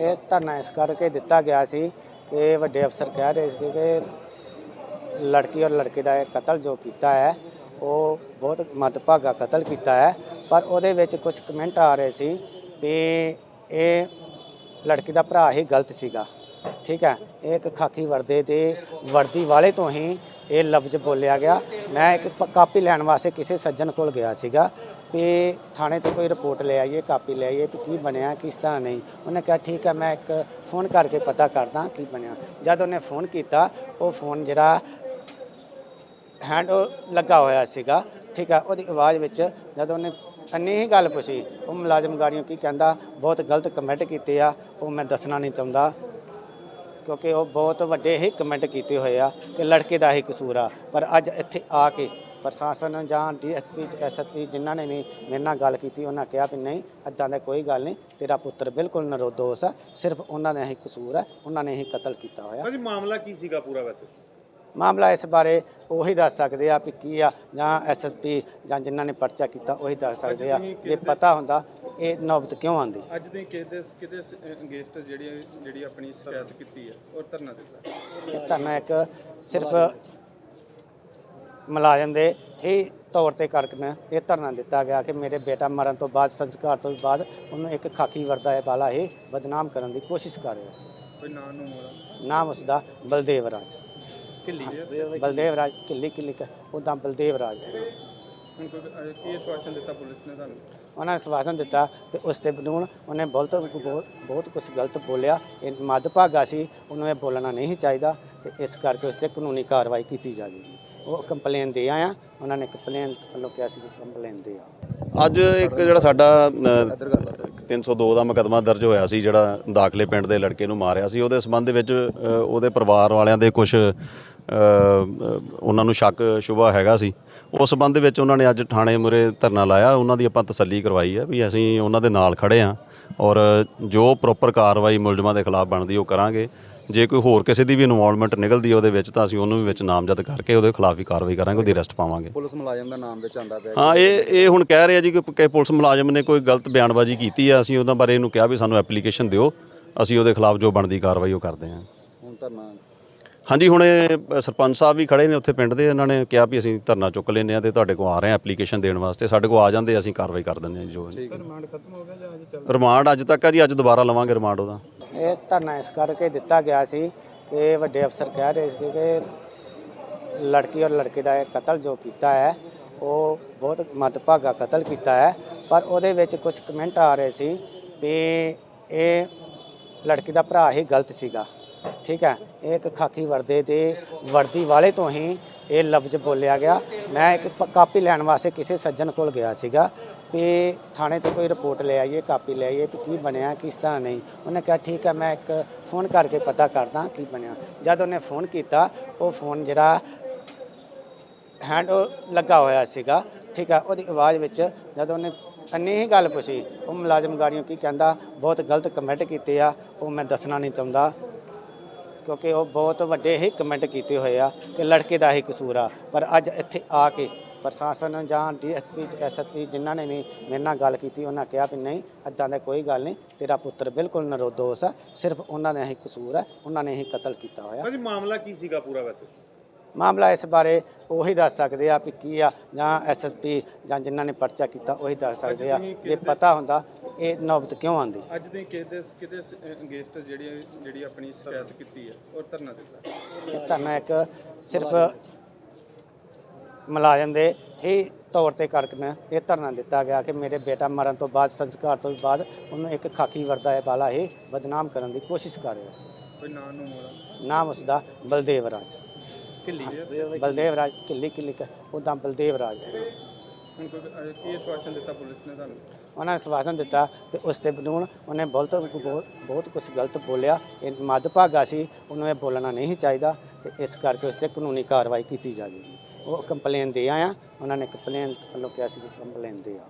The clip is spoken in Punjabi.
ਇਹ ਧਰਨਾ ਇਸ ਕਰਕੇ ਦਿੱਤਾ ਗਿਆ ਸੀ ਕਿ ਵੱਡੇ ਅਫਸਰ ਕਹਿ ਰਹੇ ਸੀ ਕਿ ਲੜਕੀ ਔਰ ਲੜਕੇ ਦਾ ਇਹ ਕਤਲ ਜੋ ਕੀਤਾ ਹੈ, ਉਹ ਬਹੁਤ ਮੱਦਭਾਗਾ ਕਤਲ ਕੀਤਾ ਹੈ। ਪਰ ਉਹਦੇ ਵਿੱਚ ਕੁਝ ਕਮੈਂਟ ਆ ਰਹੇ ਸੀ ਵੀ ਇਹ ਲੜਕੀ ਦਾ ਭਰਾ ਹੀ ਗਲਤ ਸੀਗਾ। ਠੀਕ ਹੈ, ਇਹ ਇੱਕ ਖਾਕੀ ਵਰਦੇ ਦੇ ਵਰਦੀ ਵਾਲੇ ਤੋਂ ਹੀ ਇਹ ਲਫ਼ਜ਼ ਬੋਲਿਆ ਗਿਆ। ਮੈਂ ਇੱਕ ਪ- ਕਾਪੀ ਲੈਣ ਵਾਸਤੇ ਕਿਸੇ ਸੱਜਣ ਕੋਲ ਗਿਆ ਸੀਗਾ। ਵੀ ਥਾਣੇ ਤੋਂ ਕੋਈ ਰਿਪੋਰਟ ਲੈ ਆਈਏ, ਕਾਪੀ ਲੈ ਆਈਏ ਵੀ ਕੀ ਬਣਿਆ, ਕਿਸ ਤਰ੍ਹਾਂ ਨਹੀਂ। ਉਹਨੇ ਕਿਹਾ, ਠੀਕ ਹੈ, ਮੈਂ ਇੱਕ ਫੋਨ ਕਰਕੇ ਪਤਾ ਕਰਦਾ ਕੀ ਬਣਿਆ। ਜਦ ਉਹਨੇ ਫੋਨ ਕੀਤਾ, ਉਹ ਫੋਨ ਜਿਹੜਾ ਹੈਂਡ ਲੱਗਾ ਹੋਇਆ ਸੀਗਾ, ਠੀਕ ਆ, ਉਹਦੀ ਆਵਾਜ਼ ਵਿੱਚ ਜਦ ਉਹਨੇ ਅੰਨੀ ਹੀ ਗੱਲ ਪੁੱਛੀ, ਉਹ ਮੁਲਾਜ਼ਮ ਗਾੜੀਆਂ ਕੀ ਕਹਿੰਦਾ, ਬਹੁਤ ਗਲਤ ਕਮੈਂਟ ਕੀਤੇ ਆ, ਉਹ ਮੈਂ ਦੱਸਣਾ ਨਹੀਂ ਚਾਹੁੰਦਾ। ਕਿਉਂਕਿ ਉਹ ਬਹੁਤ ਵੱਡੇ ਹੀ ਕਮੈਂਟ ਕੀਤੇ ਹੋਏ ਆ ਕਿ ਲੜਕੇ ਦਾ ਹੀ ਕਸੂਰ ਆ। ਪਰ ਅੱਜ ਇੱਥੇ ਆ ਕੇ ਪ੍ਰਸ਼ਾਸਨ ਜਾਂ ਡੀਐਸਪੀ ਐਸਐਸਪੀ ਜਿਨ੍ਹਾਂ ਨੇ ਵੀ ਮੇਰੇ ਨਾਲ ਗੱਲ ਕੀਤੀ ਉਹਨਾਂ ਕਿਹਾ ਵੀ ਨਹੀਂ ਅੱਦਾਂ ਦਾ ਕੋਈ ਗੱਲ ਨਹੀਂ ਤੇਰਾ ਪੁੱਤਰ ਬਿਲਕੁਲ ਨਿਰਦੋਸ਼ ਆ ਸਿਰਫ ਉਹਨਾਂ ਦਾ ਹੀ ਕਸੂਰ ਹੈ ਉਹਨਾਂ ਨੇ ਹੀ ਕਤਲ ਕੀਤਾ ਹੋਇਆ। ਭਾਜੀ ਮਾਮਲਾ ਕੀ ਸੀਗਾ ਪੂਰਾ ਵੈਸੇ? ਮਾਮਲਾ ਇਸ ਬਾਰੇ ਉਹੀ ਦੱਸ ਸਕਦੇ ਆ ਵੀ ਕੀ ਆ ਜਾਂ ਐਸਐਸਪੀ ਜਾਂ ਜਿਨ੍ਹਾਂ ਨੇ ਪਰਚਾ ਕੀਤਾ ਉਹੀ ਦੱਸ ਸਕਦੇ ਆ। ਜੇ ਪਤਾ ਹੁੰਦਾ ਇਹ ਨੌਬਤ ਕਿਉਂ ਆਂਦੀ ਅੱਜ ਦੇ ਕਿਹਦੇ ਕਿਹਦੇ ਅਗੇਂਸਟ ਜਿਹੜੀ ਜਿਹੜੀ ਆਪਣੀ ਸ਼ਿਕਾਇਤ ਕੀਤੀ ਹੈ ਔਰ ਧਰਨਾ ਦਿੱਤਾ। ਇਹ ਧਰਨਾ ਇੱਕ ਸਿਰਫ ਮੁਲਾਜ਼ਮ ਦੇ ਹੀ ਤੌਰ ਤੇ ਕਰਕੇ ਇਹ ਧਰਨਾ ਦਿੱਤਾ ਗਿਆ ਕਿ ਮੇਰੇ ਬੇਟਾ ਮਰਨ ਤੋਂ ਬਾਅਦ ਸੰਸਕਾਰ ਤੋਂ ਬਾਅਦ ਉਹਨੂੰ ਇੱਕ ਖਾਕੀ ਵਰਦਾ ਵਾਲਾ ਹੀ ਬਦਨਾਮ ਕਰਨ ਦੀ ਕੋਸ਼ਿਸ਼ ਕਰ ਰਿਹਾ ਸੀ। ਕੋਈ ਨਾਂ ਨੂੰ ਮੋੜਾ ਨਾਮ ਉਸਦਾ ਬਲਦੇਵ ਰਾਜ। ਢਿੱਲੀ ਬਲਦੇਵ ਰਾਜ ਕਿੱਲੀ ਕਿੱਲੀ ਉਹਦਾ ਬਲਦੇਵ ਰਾਜ। ਹੁਣ ਕੋਈ ਕੀ ਦਿੱਤਾ ਪੁਲਿਸ ਨੇ ਤੁਹਾਨੂੰ? ਉਹਨਾਂ ਨੇ ਸਵਾਸਨ ਦਿੱਤਾ ਕਿ ਉਸ ਤੇ ਬਨੂਨ ਉਹਨੇ ਬਹੁਤ ਬਹੁਤ ਬਹੁਤ ਕੁਝ ਗਲਤ ਬੋਲਿਆ। ਇਹ ਮੱਦਭਾਗਾ ਸੀ ਉਹਨੂੰ ਇਹ ਬੋਲਣਾ ਨਹੀਂ ਚਾਹੀਦਾ ਤੇ ਇਸ ਕਰਕੇ ਉਸ ਤੇ ਕਾਨੂੰਨੀ ਕਾਰਵਾਈ ਕੀਤੀ ਜਾਵੇਗੀ। ਉਹ ਕੰਪਲੇਨ ਦੇ ਆਇਆ ਉਹਨਾਂ ਨੇ ਕੰਪਲੇਨ ਵੱਲੋਂ ਕਿਹਾ ਸੀ ਕਿ ਕੰਪਲੇਨ ਦੇ ਆ ਅੱਜ ਇੱਕ ਜਿਹੜਾ ਸਾਡਾ ਅ, 302 ਦਾ ਮੁਕੱਦਮਾ ਦਰਜ ਹੋਇਆ ਸੀ ਜਿਹੜਾ ਦਾਖਲੇ ਪਿੰਡ ਦੇ ਲੜਕੇ ਨੂੰ ਮਾਰਿਆ ਸੀ। ਉਹਦੇ ਸੰਬੰਧ ਦੇ ਵਿੱਚ ਅ, ਉਹਦੇ ਪਰਿਵਾਰ ਵਾਲਿਆਂ ਦੇ ਕੁਝ ਉਹਨਾਂ ਨੂੰ ਸ਼ੱਕ ਸ਼ੁਬਾ ਹੈਗਾ ਸੀ। ਉਸ ਸੰਬੰਧ ਵਿੱਚ ਉਹਨਾਂ ਨੇ ਅੱਜ ਥਾਣੇ ਮੁਰੇ ਧਰਨਾ ਲਾਇਆ। ਉਹਨਾਂ ਦੀ ਆਪਾਂ ਤਸੱਲੀ ਕਰਵਾਈ ਹੈ ਵੀ ਅਸੀਂ ਉਹਨਾਂ ਦੇ ਨਾਲ ਖੜੇ ਹਾਂ ਔਰ ਜੋ ਪ੍ਰੋਪਰ ਕਾਰਵਾਈ ਮੁਲਜ਼ਮਾਂ ਦੇ ਖਿਲਾਫ ਬਣਦੀ ਉਹ ਕਰਾਂਗੇ। ਜੇ ਕੋਈ ਹੋਰ ਕਿਸੇ ਦੀ ਵੀ ਇਨਵੋਲਵਮੈਂਟ ਨਿਕਲਦੀ ਹੈ ਉਹਦੇ ਵਿੱਚ ਤਾਂ ਅਸੀਂ ਉਹਨੂੰ ਵੀ ਵਿੱਚ ਨਾਮਜ਼ਦ ਕਰਕੇ ਉਹਦੇ ਖਿਲਾਫ ਵੀ ਕਾਰਵਾਈ ਕਰਾਂਗੇ ਉਹਦੀ ਅਰੈਸਟ ਪਾਵਾਂਗੇ। ਪੁਲਿਸ ਮੁਲਾਜ਼ਮ ਦਾ ਨਾਮ ਵਿੱਚ ਆਂਦਾ ਪਿਆ। ਹਾਂ ਇਹ ਇਹ ਹੁਣ ਕਹਿ ਰਹੇ ਆ ਜੀ ਕਿ ਪੁਲਿਸ ਮੁਲਾਜ਼ਮ ਨੇ ਕੋਈ ਗਲਤ ਬਿਆਨਬਾਜ਼ੀ ਕੀਤੀ ਆ ਅਸੀਂ ਉਹਨਾਂ ਬਾਰੇ ਇਹਨੂੰ ਕਿਹਾ ਵੀ ਸਾਨੂੰ ਐਪਲੀਕੇਸ਼ਨ ਦਿਓ ਅਸੀਂ ਉਹਦੇ ਖਿਲਾਫ ਜੋ ਬਣਦੀ ਕਾਰਵਾਈ ਉਹ ਕਰਦੇ ਹਾਂ। ਹੁਣ ਧਰਨਾ ਹਾਂਜੀ ਹੁਣ ਇਹ ਸਰਪੰਚ ਸਾਹਿਬ ਵੀ ਖੜੇ ਨੇ ਉੱਥੇ ਪਿੰਡ ਦੇ ਇਹਨਾਂ ਨੇ ਕਿਹਾ ਵੀ ਅਸੀਂ ਧਰਨਾ ਚੁੱਕ ਲੈਂਦੇ ਆ ਤੇ ਤੁਹਾਡੇ ਕੋਲ ਆ ਰਹੇ ਆ ਐਪਲੀਕੇਸ਼ਨ ਦੇਣ ਵਾਸਤੇ ਸਾਡੇ ਕੋਲ ਆ ਜਾਂਦੇ ਅਸੀਂ ਕਾਰਵਾਈ ਕਰ ਦਿੰਦੇ ਹਾਂ ਜੀ ਜੋ ਰਿਮਾਂਡ ਖਤਮ ਹੋ ਗਿਆ ਜਾਂ ਅਜੇ ਚੱਲ ਰਿਮਾਂਡ ਅੱਜ ਤੱਕ ਆ ਜੀ ਅੱਜ ਦੁਬਾਰਾ ਲਵਾਂਗੇ ਰਿਮਾਂਡ ਉਹਦਾ। ਇਹ ਧਰਨਾ ਇਸ ਕਰਕੇ ਦਿੱਤਾ ਗਿਆ ਸੀ ਕਿ ਵੱਡੇ ਅਫਸਰ ਕਹਿ ਰਹੇ ਸੀ ਕਿ ਲੜਕੀ ਔਰ ਲੜਕੇ ਦਾ ਇਹ ਕਤਲ ਜੋ ਕੀਤਾ ਹੈ, ਉਹ ਬਹੁਤ ਮੱਦਭਾਗਾ ਕਤਲ ਕੀਤਾ ਹੈ। ਪਰ ਉਹਦੇ ਵਿੱਚ ਕੁਝ ਕਮੈਂਟ ਆ ਰਹੇ ਸੀ ਵੀ ਇਹ ਲੜਕੀ ਦਾ ਭਰਾ ਹੀ ਗਲਤ ਸੀਗਾ। ਠੀਕ ਹੈ, ਇਹ ਇੱਕ ਖਾਕੀ ਵਰਦੇ ਦੇ ਵਰਦੀ ਵਾਲੇ ਤੋਂ ਹੀ ਇਹ ਲਫ਼ਜ਼ ਬੋਲਿਆ ਗਿਆ। ਮੈਂ ਇੱਕ ਕਾਪੀ ਲੈਣ ਵਾਸਤੇ ਕਿਸੇ ਸੱਜਣ ਕੋਲ ਗਿਆ ਸੀਗਾ। ਵੀ ਥਾਣੇ ਤੋਂ ਕੋਈ ਰਿਪੋਰਟ ਲੈ ਆਈਏ, ਕਾਪੀ ਲੈ ਆਈਏ ਵੀ ਕੀ ਬਣਿਆ, ਕਿਸ ਤਰ੍ਹਾਂ ਨਹੀਂ। ਉਹਨੇ ਕਿਹਾ, ਠੀਕ ਹੈ, ਮੈਂ ਇੱਕ ਫੋਨ ਕਰਕੇ ਪਤਾ ਕਰਦਾ ਕੀ ਬਣਿਆ। ਜਦ ਉਹਨੇ ਫੋਨ ਕੀਤਾ, ਉਹ ਫੋਨ ਜਿਹੜਾ ਹੈਂਡ ਲੱਗਾ ਹੋਇਆ ਸੀਗਾ, ਠੀਕ ਹੈ ਉਹਦੀ ਆਵਾਜ਼ ਵਿੱਚ ਜਦ ਉਹਨੇ ਅੰਨੀ ਹੀ ਗੱਲ ਪੁੱਛੀ, ਉਹ ਮੁਲਾਜ਼ਮ ਗਾੜੀਆਂ ਕੀ ਕਹਿੰਦਾ, ਬਹੁਤ ਗਲਤ ਕਮੈਂਟ ਕੀਤੇ ਆ, ਉਹ ਮੈਂ ਦੱਸਣਾ ਨਹੀਂ ਚਾਹੁੰਦਾ। ਕਿਉਂਕਿ ਉਹ ਬਹੁਤ ਵੱਡੇ ਹੀ ਕਮੈਂਟ ਕੀਤੇ ਹੋਏ ਆ ਕਿ ਲੜਕੇ ਦਾ ਹੀ ਕਸੂਰ ਆ। ਪਰ ਅੱਜ ਇੱਥੇ ਆ ਕੇ ਪ੍ਰਸ਼ਾਸਨ ਜਾਂ ਡੀਐਸਪੀ ਐਸਐਸਪੀ ਜਿਨ੍ਹਾਂ ਨੇ ਵੀ ਮੇਰੇ ਨਾਲ ਗੱਲ ਕੀਤੀ ਉਹਨਾਂ ਕਿਹਾ ਵੀ ਨਹੀਂ ਅੱਦਾਂ ਦਾ ਕੋਈ ਗੱਲ ਨਹੀਂ ਤੇਰਾ ਪੁੱਤਰ ਬਿਲਕੁਲ ਨਿਰਦੋਸ਼ ਆ ਸਿਰਫ ਉਹਨਾਂ ਦਾ ਹੀ ਕਸੂਰ ਹੈ ਉਹਨਾਂ ਨੇ ਹੀ ਕਤਲ ਕੀਤਾ ਹੋਇਆ। ਭਾਜੀ ਮਾਮਲਾ ਕੀ ਸੀਗਾ ਪੂਰਾ ਵੈਸੇ? ਮਾਮਲਾ ਇਸ ਬਾਰੇ ਉਹੀ ਦੱਸ ਸਕਦੇ ਆ ਵੀ ਕੀ ਆ ਜਾਂ ਐਸਐਸਪੀ ਜਾਂ ਜਿਨ੍ਹਾਂ ਨੇ ਪਰਚਾ ਕੀਤਾ ਉਹੀ ਦੱਸ ਸਕਦੇ ਆ। ਜੇ ਪਤਾ ਹੁੰਦਾ ਇਹ ਨੌਬਤ ਕਿਉਂ ਆਂਦੀ ਅੱਜ ਦੇ ਕਿਹਦੇ ਕਿਹਦੇ ਅਗੇਂਸਟ ਜਿਹੜੀ ਜਿਹੜੀ ਆਪਣੀ ਸ਼ਿਕਾਇਤ ਕੀਤੀ ਹੈ ਔਰ ਧਰਨਾ ਦਿੱਤਾ। ਇਹ ਧਰਨਾ ਇੱਕ ਸਿਰਫ ਮੁਲਾਜ਼ਮ ਦੇ ਹੀ ਤੌਰ ਤੇ ਕਰਕੇ ਇਹ ਧਰਨਾ ਦਿੱਤਾ ਗਿਆ ਕਿ ਮੇਰੇ ਬੇਟਾ ਮਰਨ ਤੋਂ ਬਾਅਦ ਸੰਸਕਾਰ ਤੋਂ ਬਾਅਦ ਉਹਨੂੰ ਇੱਕ ਖਾਕੀ ਵਰਦਾ ਵਾਲਾ ਹੀ ਬਦਨਾਮ ਕਰਨ ਦੀ ਕੋਸ਼ਿਸ਼ ਕਰ ਰਿਹਾ ਸੀ। ਕੋਈ ਨਾਂ ਨੂੰ ਮੋੜਾ ਨਾਮ ਉਸਦਾ ਬਲਦੇਵ ਰਾਜ। ਬਲਦੇਵ ਰਾਜ ਕਿੱਲੀ ਕਿੱਲੀ ਉਹਦਾ ਬਲਦੇਵ ਰਾਜ। ਹੁਣ ਕੋਈ ਅਹ, ਕੀ ਆਸ਼ਵਾਸਨ ਦਿੱਤਾ ਪੁਲਿਸ ਨੇ ਤੁਹਾਨੂੰ? ਉਹਨਾਂ ਨੇ ਸਵਾਸਨ ਦਿੱਤਾ ਕਿ ਉਸ ਤੇ ਬਨੂਨ ਉਹਨੇ ਬਹੁਤ ਬਹੁਤ ਬਹੁਤ ਕੁਝ ਗਲਤ ਬੋਲਿਆ। ਇਹ ਮੱਦਭਾਗਾ ਸੀ ਉਹਨੂੰ ਇਹ ਬੋਲਣਾ ਨਹੀਂ ਚਾਹੀਦਾ ਤੇ ਇਸ ਕਰਕੇ ਉਸ ਤੇ ਕਾਨੂੰਨੀ ਕਾਰਵਾਈ ਕੀਤੀ ਜਾਵੇਗੀ। ਉਹ ਕੰਪਲੇਨ ਦੇ ਆਇਆ। ਉਹਨਾਂ ਨੇ ਕੰਪਲੇਨ ਵੱਲੋਂ ਕਿਹਾ ਸੀ ਕਿ ਕੰਪਲੇਨ ਦੇ ਆ